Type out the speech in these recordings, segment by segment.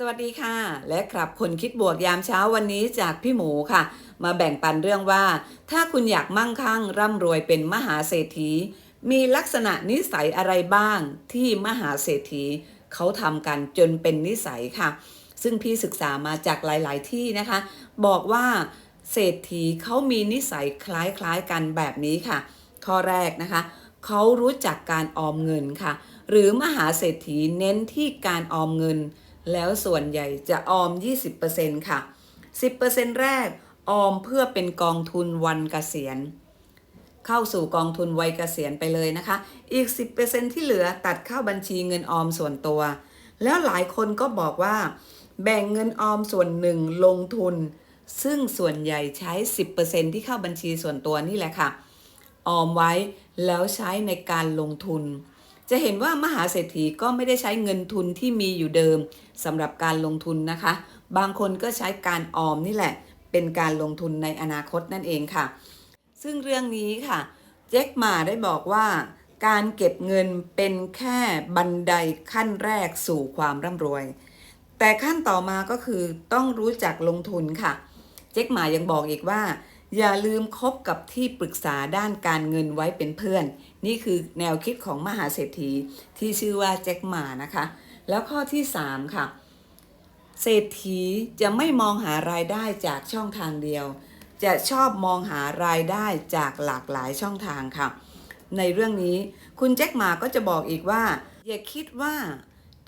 สวัสดีค่ะ และครับคนคิดบวกยามเช้าวันนี้จากพี่หมูค่ะ มาแบ่งปันเรื่องว่า ถ้าคุณอยากมั่งคั่งร่ำรวยเป็นมหาเศรษฐี มีลักษณะนิสัยอะไรบ้างที่มหาเศรษฐีเขาทำกันจนเป็นนิสัยค่ะ ซึ่งพี่ศึกษามาจากหลาย ๆ ที่นะคะ บอกว่าเศรษฐีเขามีนิสัยคล้ายๆกันแบบนี้ค่ะ ข้อแรกนะคะเขารู้จักการออมเงินค่ะ หรือมหาเศรษฐีเน้นที่การออมเงิน แล้วส่วนใหญ่จะออม 20%ค่ะ 10%แรกออมเพื่อเป็นกองทุนวันเกษียณ เข้าสู่กองทุนวัยเกษียณไปเลยนะคะ อีก 10%ที่เหลือตัดเข้าบัญชีเงินออมส่วนตัว แล้วหลายคนก็บอกว่า แบ่งเงินออมส่วนหนึ่งลงทุน ซึ่งส่วนใหญ่ใช้ 10%ที่เข้าบัญชีส่วนตัวนี่แหละค่ะ ออมไว้แล้วใช้ในการลงทุน จะเห็นว่ามหาเศรษฐีก็ไม่ได้ใช้เงินทุนที่มีอยู่เดิมสำหรับการลงทุนนะคะ บางคนก็ใช้การออมนี่แหละ เป็นการลงทุนในอนาคตนั่นเองค่ะ ซึ่งเรื่องนี้ค่ะเจ็คหมาได้บอกว่า การเก็บเงินเป็นแค่บันไดขั้นแรกสู่ความร่ำรวย แต่ขั้นต่อมาก็คือต้องรู้จักลงทุนค่ะ เจ๊กหมายังบอกอีกว่า อย่าลืมคบกับที่ปรึกษาด้านการเงินไว้เป็นเพื่อน นี่คือแนวคิดของมหาเศรษฐีที่ชื่อว่าเจ๊กหมานะคะ แล้วข้อที่ 3 ค่ะ เศรษฐีจะไม่มองหารายได้จากช่องทางเดียว จะชอบมองหารายได้จากหลากหลายช่องทางค่ะ ในเรื่องนี้คุณแจ็คหมาก็จะบอกอีกว่า อย่าคิดว่า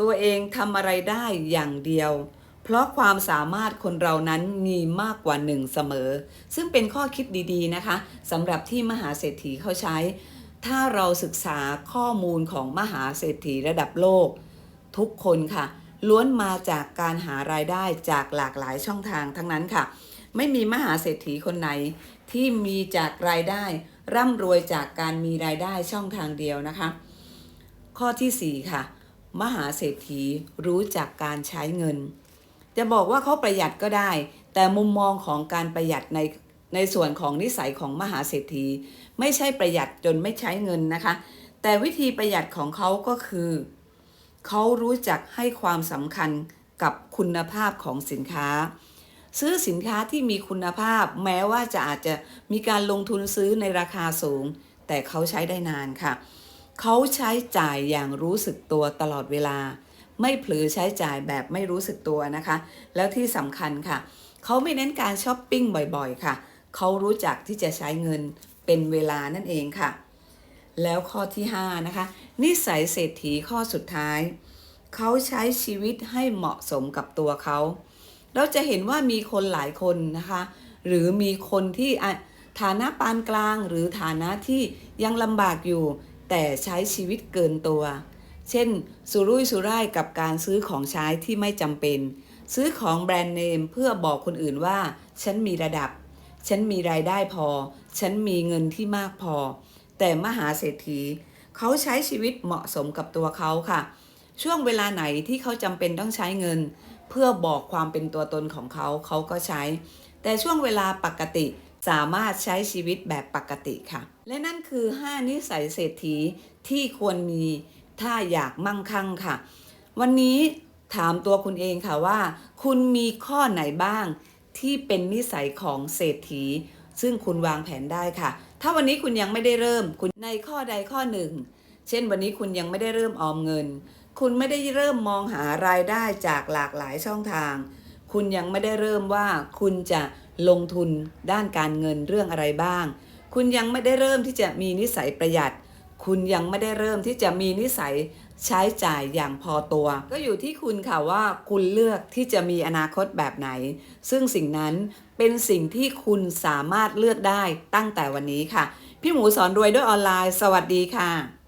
ตัวเองทำอะไรได้อย่างเดียว เพราะความสามารถคนเรานั้นมีมากกว่าหนึ่งเสมอ ซึ่งเป็นข้อคิดดีๆนะคะสำหรับที่มหาเศรษฐีเขาใช้ ถ้าเราศึกษาข้อมูลของมหาเศรษฐีระดับโลก ทุกคนค่ะ ล้วนมาจากการหารายได้จากหลากหลายช่องทางทั้งนั้นค่ะ ไม่มีมหาเศรษฐีคนไหนที่มีจากรายได้ ร่ำรวยจากการมีรายได้ช่องทางเดียวนะคะ ข้อทีสี่4 ค่ะ มหาเศรษฐีรู้จักการใช้เงิน จะบอกว่าเขาประหยัดก็ได้ แต่มุมมองของการประหยัดในในส่วนของนิสัยของมหาเศรษฐี ไม่ใช่ประหยัดจนไม่ใช้เงินนะคะ แต่วิธีประหยัดของเขาก็คือเขารู้จักให้ความสำคัญกับคุณภาพของสินค้า ซื้อสินค้าที่มีคุณภาพ แม้ว่าจะอาจจะมีการลงทุนซื้อในราคาสูง แต่เขาใช้ได้นานค่ะ เขาใช้จ่ายอย่างรู้สึกตัวตลอดเวลา ไม่เผลอใช้จ่ายแบบไม่รู้สึกตัวนะคะ แล้วที่สำคัญค่ะ เขาไม่เน้นการช้อปปิ้งบ่อยๆ ค่ะ เขารู้จักที่จะใช้เงินเป็นเวลานั่นเองค่ะ แล้วข้อที่ 5 นะคะ นิสัยเศรษฐีข้อสุดท้าย เขาใช้ชีวิตให้เหมาะสมกับตัวเขา เราจะเห็นว่ามีคนหลายคนนะคะ หรือมีคนที่ฐานะปานกลาง หรือฐานะที่ยังลำบากอยู่ แต่ใช้ชีวิตเกินตัว เช่น สุรุ่ยสุร่ายกับการซื้อของใช้ที่ไม่จำเป็น ซื้อของแบรนด์เนมเพื่อบอกคนอื่นว่า ฉันมีระดับ ฉันมีรายได้พอ ฉันมีเงินที่มากพอ แต่มหาเศรษฐี เขาใช้ชีวิตเหมาะสมกับตัวเขาค่ะ ช่วงเวลาไหนที่เขาจำเป็นต้องใช้เงิน เพื่อบอกความเป็นตัวตนของเขาเขาก็ใช้ แต่ช่วงเวลาปกติสามารถใช้ชีวิตแบบปกติค่ะ และนั่นคือ 5 นิสัยเศรษฐีที่ควรมี ถ้าอยากมั่งคั่งค่ะ วันนี้ถามตัวคุณเองค่ะว่า คุณมีข้อไหนบ้างที่เป็นนิสัยของเศรษฐี ซึ่งคุณวางแผนได้ค่ะ ถ้าวันนี้คุณยังไม่ได้เริ่มคุณในข้อใดข้อหนึ่ง เช่นวันนี้คุณยังไม่ได้เริ่มออมเงิน คุณไม่ได้เริ่มมองหารายได้จากหลากหลายช่องทาง คุณยังไม่ได้เริ่มว่าคุณจะลงทุนด้านการเงินเรื่องอะไรบ้าง คุณยังไม่ได้เริ่มที่จะมีนิสัยประหยัด คุณยังไม่ได้เริ่มที่จะมีนิสัยใช้จ่ายอย่างพอตัว ก็อยู่ที่คุณค่ะว่าคุณเลือกที่จะมีอนาคตแบบไหน ซึ่งสิ่งนั้นเป็นสิ่งที่คุณสามารถเลือกได้ตั้งแต่วันนี้ค่ะ พี่หมูสอนรวยด้วยออนไลน์ สวัสดีค่ะ